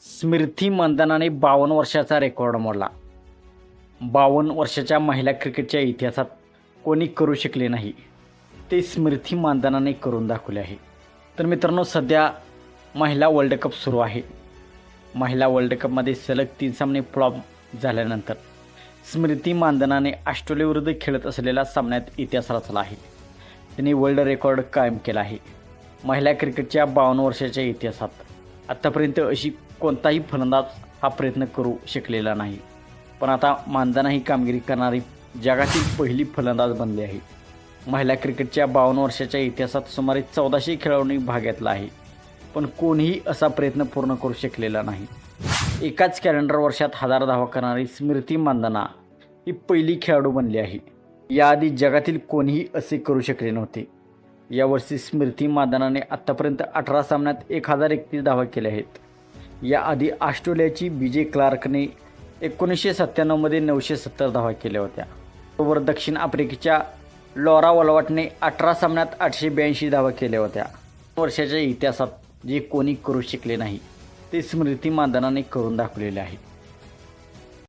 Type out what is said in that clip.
स्मृती मंदनाने बावन्न वर्षाचा रेकॉर्ड मोडला. बावन्न वर्षाच्या महिला क्रिकेटच्या इतिहासात कोणी करू शकले नाही. ते स्मृती मानधनाने करून दाखवले आहे. तर मित्रांनो सध्या महिला वर्ल्ड कप सुरू आहे. महिला वर्ल्ड कपमध्ये सलग तीन सामने फ्लॉप झाल्यानंतर स्मृती मानधनाने ऑस्ट्रेलियाविरुद्ध खेळत असलेल्या सामन्यात इतिहास रचला आहे. त्यांनी वर्ल्ड रेकॉर्ड कायम केला आहे. महिला क्रिकेटच्या बावन्न वर्षाच्या इतिहासात आत्तापर्यंत अशी कोणताही फलंदाज हा प्रयत्न करू शकलेला नाही. पण आता मानधना ही कामगिरी करणारी जगातील पहिली फलंदाज बनली आहे. महिला क्रिकेटच्या बावन्न वर्षाच्या इतिहासात सुमारे चौदाशे खेळाडूंनी भाग घेतला आहे. पण कोणीही असा प्रयत्न पूर्ण करू शकलेला नाही. एकाच कॅलेंडर वर्षात हजार धावा करणारी स्मृती मानधना ही पहिली खेळाडू बनली आहे. याआधी जगातील कोणीही असे करू शकले नव्हते. यावर्षी स्मृती मादानाने आत्तापर्यंत अठरा सामन्यात एक हजार एकतीस धावा केल्या आहेत. याआधी ऑस्ट्रेलियाची बी जे क्लार्कने एकोणीसशे सत्त्याण्णवमध्ये नऊशे सत्तर धावा केल्या होत्या. बरोबर दक्षिण आफ्रिकेच्या लॉरा वलवाटने अठरा सामन्यात आठशे ब्याऐंशी धावा केल्या होत्या. वर्षाच्या इतिहासात जे कोणी करू शकले नाही ते स्मृती मानधनाने करून दाखवलेले आहे